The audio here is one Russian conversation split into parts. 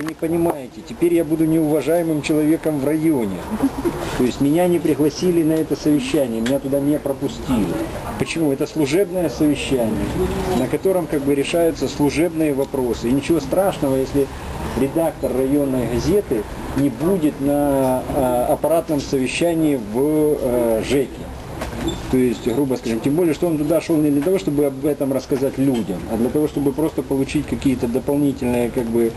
Вы не понимаете, теперь я буду неуважаемым человеком в районе. То есть меня не пригласили на это совещание, меня туда не пропустили. Почему? Это служебное совещание, на котором как бы решаются служебные вопросы. И ничего страшного, если редактор районной газеты не будет на а, аппаратном совещании в а, ЖЭКе. То есть, грубо скажем, тем более, что он туда шел не для того, чтобы об этом рассказать людям, а для того, чтобы просто получить какие-то дополнительные как бы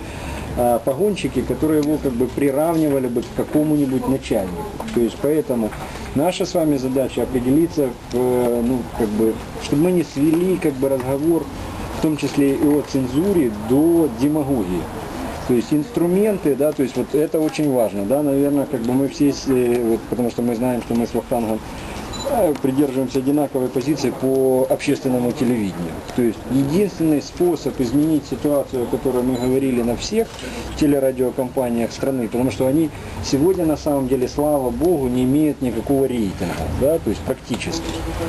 а, погонщики, которые его как бы приравнивали бы к какому-нибудь начальнику. То есть поэтому наша с вами задача определиться, э, ну, как бы, чтобы мы не свели как бы разговор, в том числе и о цензуре, до демагогии. То есть инструменты, да, то есть вот это очень важно, да, наверное, как бы мы все, э, вот, потому что мы знаем, что мы с Вахтангом придерживаемся одинаковой позиции по общественному телевидению. То есть единственный способ изменить ситуацию, о которой мы говорили на всех телерадиокомпаниях страны, потому что они сегодня на самом деле, слава богу, не имеют никакого рейтинга, да, то есть практически.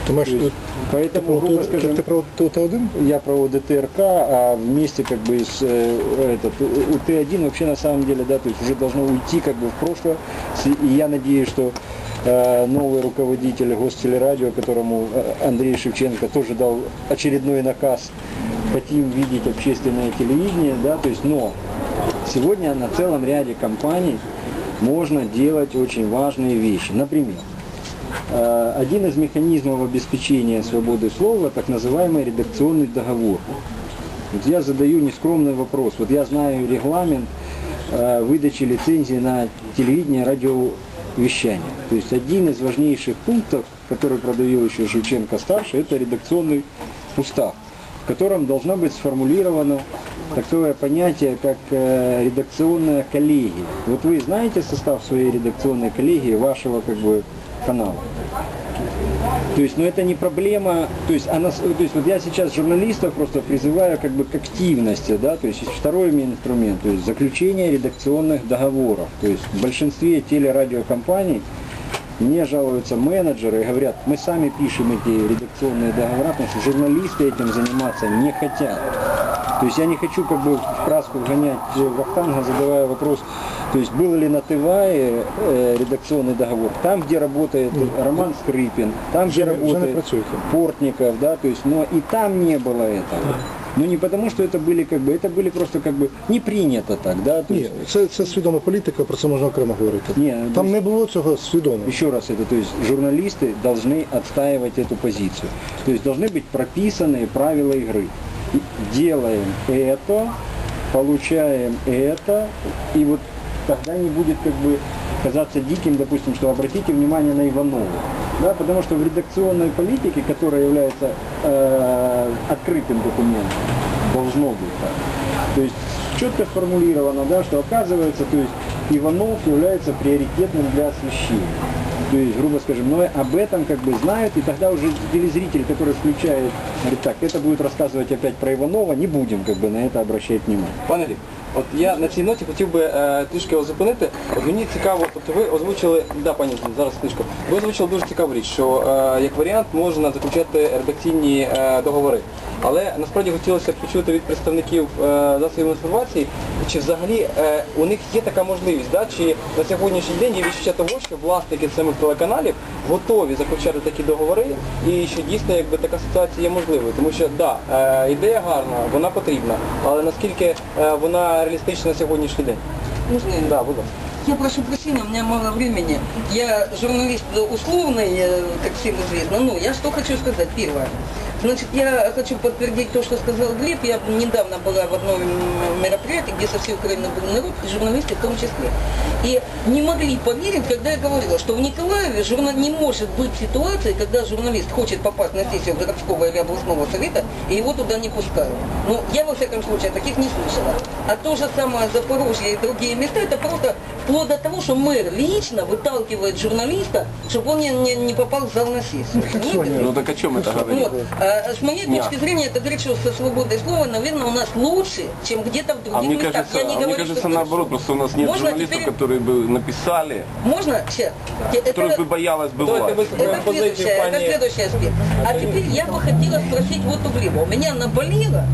Думаєш, То есть, поэтому, грубо скажем, ти про Т1? я про ДТРК, а вместе как бы с э, этот, у Т1 вообще на самом деле, да, то есть уже должно уйти как бы в прошлое. И я надеюсь, что э, новый руководитель гостелерадио, которому э, Андрей Шевченко тоже дал очередной наказ хотим видеть общественное телевидение, да, то есть, но сегодня на целом ряде компаний можно делать очень важные вещи. Например, Э, один из механизмов обеспечения свободы слова, так называемый редакционный договор. Вот я задаю нескромный вопрос. Вот я знаю регламент э, выдачи лицензии на телевидение, радиовещание. То есть один из важнейших пунктов, который продавил еще Шевченко старший, это редакционный устав, в котором должно быть сформулировано такое понятие, как э, редакционная коллегия. Вот вы знаете состав своей редакционной коллегии вашего как бы канала? То есть, но это не проблема, то есть, она, то есть вот я сейчас журналистов просто призываю как бы к активности, да, то есть второй инструмент, то есть заключение редакционных договоров. То есть в большинстве телерадиокомпаний мне жалуются менеджеры и говорят, мы сами пишем эти редакционные договора, потому что журналисты этим заниматься не хотят. То есть я не хочу как бы в краску вгонять Вахтанга, задавая вопрос, то есть был ли на Тывае э, редакционный договор, там, где работает Роман Скрипин, там, где Уже не- уже не работает працюєте. Портников, да, то есть, но и там не было этого. Но не потому, что это были как бы, это были просто как бы не принято так, да, то Ні, есть, це, це свідома політика, про це можна окремо говорити. Ні, ну, Там не було цього свідомо. Еще раз это, то есть журналисты должны отстаивать эту позицию. То есть должны быть прописанные правила игры. И Делаем это, получаем это, и вот тогда не будет как бы казаться диким, допустим, что обратите внимание на Иванова. Да, потому что в редакционной политике, которая является э, открытым документом, должно быть так. То есть четко сформулировано, да, что оказывается, то есть Иванов является приоритетным для освещения. То есть, грубо скажем, но об этом как бы знают, и тогда уже телезритель, который включает, говорит, так, это будет рассказывать опять про Иванова, не будем как бы на это обращать внимание. Пане Рік, от я на цій ноті хотів би е, трішки вас зупинити. От мені цікаво, тобто ви озвучили, да, пані, зараз книжку, ви озвучили дуже цікаву річ, що е, як варіант можна заключати редакційні е, договори. Але насправді хотілося б почути від представників е, засобів інформації, чи взагалі е, у них є така можливість, да? чи на сьогоднішній день є відчуття того, що власники самих телеканалів готові заключати такі договори і що дійсно якби така ситуація є можливою. Тому що да, е, ідея гарна, вона потрібна, але наскільки е, вона реалістична на сьогоднішній день? Можно я? Да, будь ласка. Я прошу прощения, у меня мало времени. Я журналист условный, э, как всем известно. Ну, я что хочу сказать. Первое. Значит, я хочу подтвердить то, что сказал Глеб. Я недавно была в одном мероприятии, где со всей Украины был народ, и журналисты в том числе. И не могли поверить, когда я говорила, что в Николаеве журнал не может быть ситуации, когда журналист хочет попасть на сессию городского или областного совета, и его туда не пускают. Ну, я во всяком случае таких не слышала. А то же самое Запорожье и другие места, это просто вплоть до того, что мэр лично выталкивает журналиста, чтобы он не, не- не попал в зал на сессию. Ну так о чем это говорит? Вот. А с моей Нет. точки зрения, это говорит, что со свободой слова, наверное, у нас лучше, чем где-то в других А мне местах. кажется, Я не а мне говорю, кажется что наоборот, хорошо. просто у нас нет Можно журналистов, теперь- которые бы написали, Можно? Сейчас. которых бы боялась бы власть. Это следующее, это следующий аспект. А теперь я бы хотела спросить вот у Глеба. У меня наболело,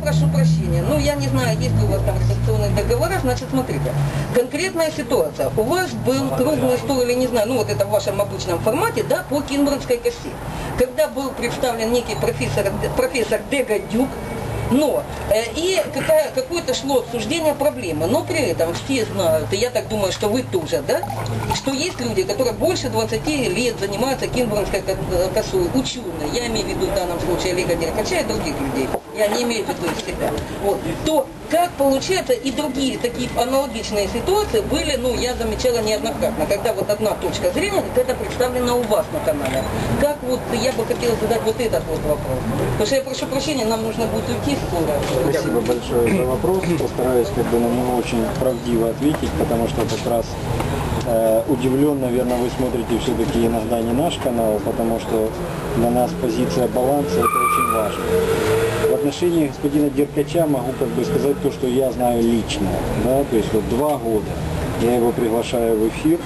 прошу прощения, ну я не знаю, есть ли у вас там редакционные договора, значит смотрите, конкретная ситуация. У вас был круглый стол или не знаю, ну вот это в вашем обычном формате, да, по Кинбурнской косе. Когда был представлен некий профессор, профессор Дегадюк, но э, и какое-то шло обсуждение проблемы, но при этом все знают, и я так думаю, что вы тоже, да, что есть люди, которые больше 20 лет занимаются кинбурнской ко- э, косой, ученые, я имею в виду в данном случае Олега Деркача и других людей, я не имею в виду себя, вот, то как получается и другие такие аналогичные ситуации были, ну, я замечала неоднократно, когда вот одна точка зрения, как это представлено у вас на канале. Как вот, я бы хотела задать вот этот вот вопрос. Потому что я прошу прощения, нам нужно будет уйти скоро. Спасибо большое за вопрос. Постараюсь как бы на него очень правдиво ответить, потому что как раз э, удивлен, наверное, вы смотрите все-таки иногда не наш канал, потому что для нас позиция баланса это очень важно. Отношении господина Деркача могу как бы сказать то, что я знаю лично. Да? То есть вот два года я его приглашаю в эфир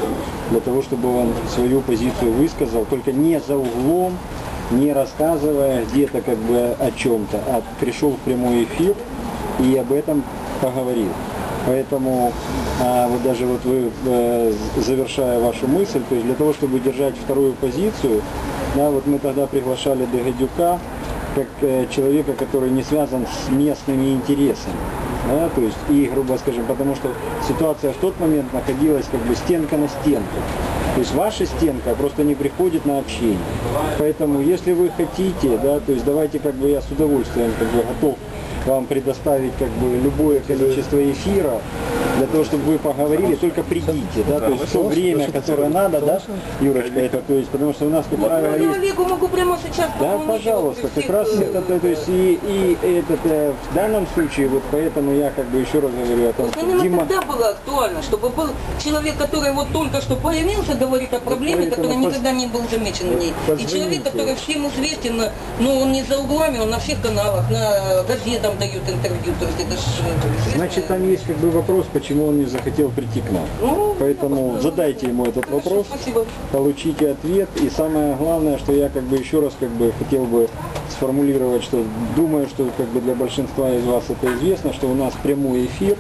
для того, чтобы он свою позицию высказал, только не за углом, не рассказывая где-то как бы о чем-то, а пришел в прямой эфир и об этом поговорил. Поэтому а, вот даже вот вы, э, завершая вашу мысль, то есть для того, чтобы держать вторую позицию, да, вот мы тогда приглашали Дегадюка как э, человека, который не связан с местными интересами. Да, то есть и, грубо скажем, потому что ситуация в тот момент находилась как бы стенка на стенку. То есть ваша стенка просто не приходит на общение. Поэтому, если вы хотите, да, то есть давайте как бы я с удовольствием как бы готов вам предоставить как бы любое количество эфира для того, чтобы вы поговорили, только придите, да, то есть то время, которое надо, да, Юрочка, это, то есть, потому что у нас, как правило, есть Олегу могу прямо сейчас да, пожалуйста, как раз это, то, есть и, и этот, э, в данном случае, вот поэтому я как бы еще раз говорю о том, что именно Дима, тогда было актуально, чтобы был человек, который вот только что появился, говорит о проблеме, который поз- никогда не был замечен в ней. И человек, который всем известен, но он не за углами, он на всех каналах, на газетам дает интервью. То есть это ж, э, значит там есть как бы вопрос, почему он не захотел прийти к нам. Ну, Поэтому задайте ему этот вопрос, получите ответ. И самое главное, что я как бы еще раз как бы хотел бы сформулировать, что думаю, что как бы для большинства из вас это известно, что у нас прямой эфир,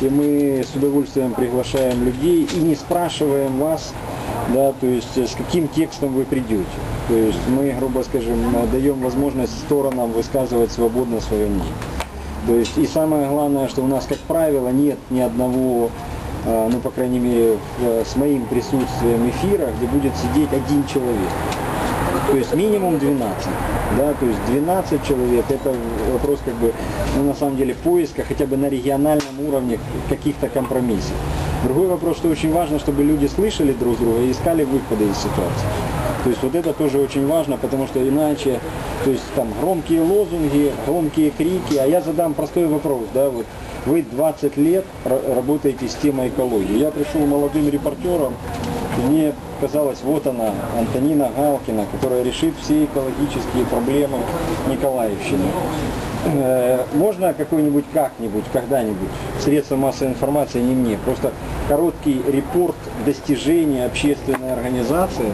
и мы с удовольствием приглашаем людей и не спрашиваем вас, да, то есть с каким текстом вы придете. То есть мы, грубо скажем, даем возможность сторонам высказывать свободно свое мнение. То есть и самое главное, что у нас, как правило, нет ни одного, э, ну, по крайней мере, в- с моим присутствием эфира, где будет сидеть один человек. То есть минимум 12. Да, то есть 12 человек это вопрос как бы, ну, на самом деле поиска хотя бы на региональном уровне каких-то компромиссов. Другой вопрос, что очень важно, чтобы люди слышали друг друга и искали выходы из ситуации. То есть вот это тоже очень важно, потому что иначе, то есть там громкие лозунги, громкие крики, а я задам простой вопрос, да, вот вы 20 лет ра- работаете с темой экологии. Я пришел молодым репортером, и мне казалось, вот она, Антонина Галкина, которая решит все экологические проблемы Николаевщины. Э, Можно какой-нибудь как-нибудь, когда-нибудь, средства массовой информации, не мне, просто короткий репорт достижений общественной организации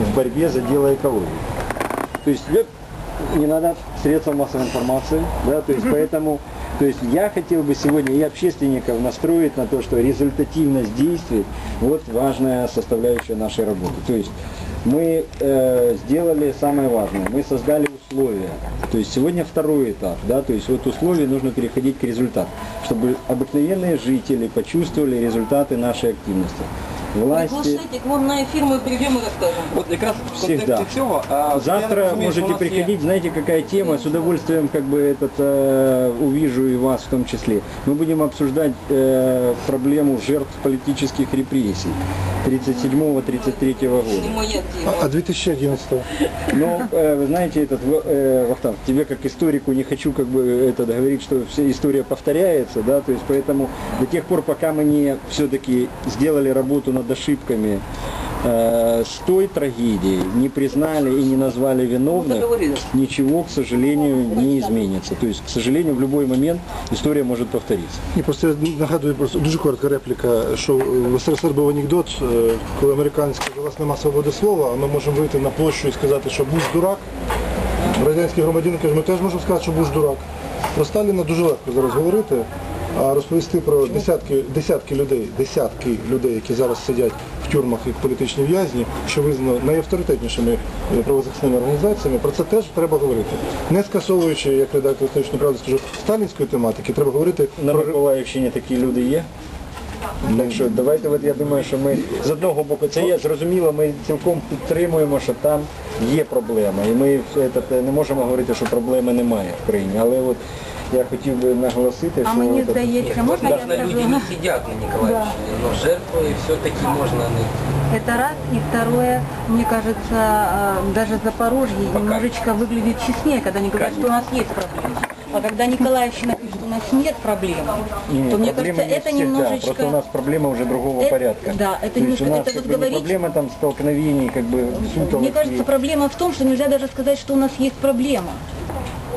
в борьбе за дело экологии. То есть не надо средства массовой информации, да, то есть поэтому, то есть я хотел бы сегодня и общественников настроить на то, что результативность действий вот важная составляющая нашей работы. То есть мы э, сделали самое важное, мы создали условия. То есть сегодня второй этап, да, то есть вот условия нужно переходить к результату, чтобы обыкновенные жители почувствовали результаты нашей активности Власти, Приглашайте к вам на эфир, мы придем и расскажем. От якраз в Всегда. контексті цього. а, я так Завтра розумію, що у можете нас є- приходить, знаете, какая тема, с удовольствием как бы этот э, увижу и вас в том числе. Мы будем обсуждать э, проблему жертв политических репрессий 37-33 года. Не моя тема. А 2011 Но, э, вы знаете, этот, в- э, Вахтанг, тебе как историку не хочу как бы это говорить, что вся история повторяется, да, то есть поэтому до тех пор, пока мы не все-таки сделали работу над ошибками э, с той трагедией, не признали и не назвали виновных, договорились. ничего, к сожалению, не изменится. То есть, к сожалению, в любой момент история может повториться. Ні, просто я нагадую просто дуже коротка репліка, що в СРСР був анекдот, е, коли американці кажуть, у вас нема свободи слова, а ми можемо вийти на площу і сказати, що Буш дурак. Радянський громадянин каже, ми теж можемо сказати, що Буш дурак. Про Сталіна дуже легко зараз говорити, а Розповісти про десятки, десятки людей, десятки людей, які зараз сидять в тюрмах як політичні в'язні, що визнано найавторитетнішими е, правозахисними організаціями, про це теж треба говорити. Не скасовуючи, як редактор історичної правди скажу, сталінської тематики, треба говорити На про Миколаївщині такі люди є. Так що давайте, от я думаю, що ми з одного боку це є зрозуміло, ми цілком підтримуємо, що там є проблема. І ми все це не можемо говорити, що проблеми немає в країні. Але от я хотів би наголосити, А що мені от- здається, можна я Конечно, люди скажу? не сидят на Николаевщине, но жертвы все-таки можно найти. Это раз. И второе, мне кажется, э, даже Запорожье немножечко выглядит честнее, когда они говорят, что у нас есть проблемы. А когда Николаевщина пишет, что у нас нет проблем, Нет, то мне кажется, это всегда, немножечко... Просто у нас проблема уже другого Э, порядка. да, это То немножко- у нас это вот бы, говорить- проблема там столкновений, как бы. Мне кажется, проблема в том, что нельзя даже сказать, что у нас есть проблема.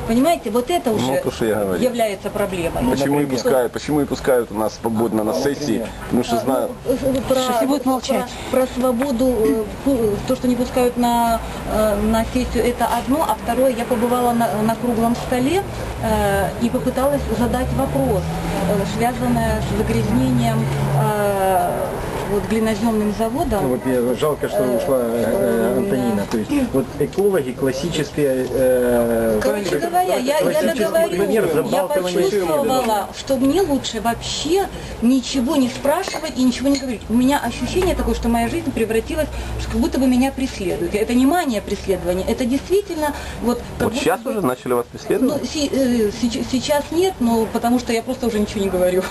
Понимаете, вот это уже то, что я говорю. является проблемой. Почему и Например, пускают, почему и пускают у нас свободно на сессии? Потому что знаю, Ну, э, про, Сейчас и будет молчать. Про, про свободу, э, то, что не пускают на, э, на сессию, это одно, а второе, я побывала на, на круглом столе э, и попыталась задать вопрос, э, связанный с загрязнением э, вот, глиноземным заводом. Ну, Вот жалко, что ушла э, Антонина. То есть вот экологи классические... э, Короче говоря, я, я договорю, я почувствовала, что мне лучше вообще ничего не спрашивать и ничего не говорить. У меня ощущение такое, что моя жизнь превратилась, что как будто бы меня преследуют. Это не мания преследования, это действительно вот... как вот сейчас бы- уже начали вас Ну, преследовать? си- э, сеч- сейчас нет, но потому что я просто уже ничего не говорю.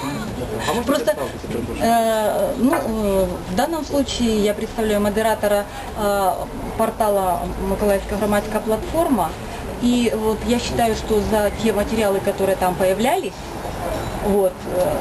Просто, э, ну, э, в данном случае я представляю модератора э, портала Миколаевская громадская платформа. И вот я считаю, что за те материалы, которые там появлялись, вот, э,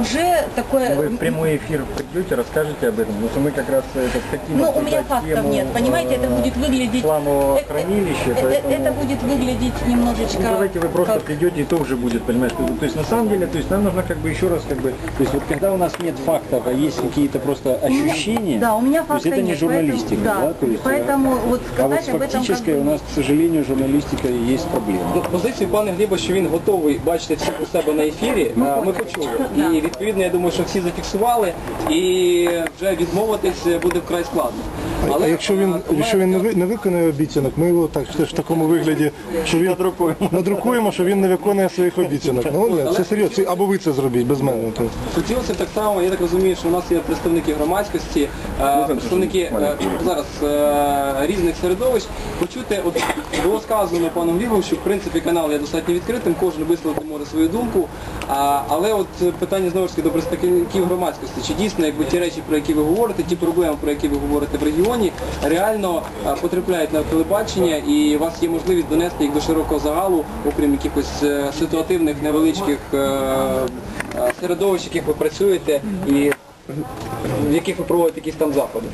уже такое... Вы в прямой эфир придете, расскажете об этом, потому что мы как раз это хотим Ну, у меня обсуждать фактов тему, нет, понимаете, это э, будет выглядеть... Сланового это- хранилища, это- поэтому- это будет выглядеть немножечко... Ну, давайте вы просто как- придете и то уже будет, понимаешь? То то есть на самом деле, то есть нам нужно как бы еще раз как бы, то есть вот когда у нас нет фактов, а есть какие-то просто ощущения, Да, у меня то есть факта это не нет, журналистика, поэтому- да, да, то есть, поэтому э, вот а вот сказать с об этом как фактической бы- у нас, к сожалению, журналистика есть проблема. Ну, Позицію пана Гліба, що він готовий бачити всіх у себе на ефірі, Ну, а, ми почули. І відповідно, я думаю, що всі зафіксували, і вже відмовитись буде вкрай складно. А якщо він, якщо він не, не виконує обіцянок, ми його так в такому вигляді, що він надрукуємо, що він не виконує своїх обіцянок. Ну ні, це серйозно. Або ви це зробіть без мене. То. Хотілося так само, я так розумію, що у нас є представники громадськості, е, представники е, зараз е, різних середовищ. Почути, от було сказано паном Глібом, що в принципі канал є достатньо відкритим, кожен висловити може свою думку. Але от питання знову ж таки до представників громадськості, чи дійсно якби ті речі, про які ви говорите, ті проблеми, про які ви говорите в регіоні, реально потрапляють на телебачення і у вас є можливість донести їх до широкого загалу, окрім якихось е, ситуативних невеличких е, е, середовищ, в яких ви працюєте і в яких ви проводите якісь там заходи.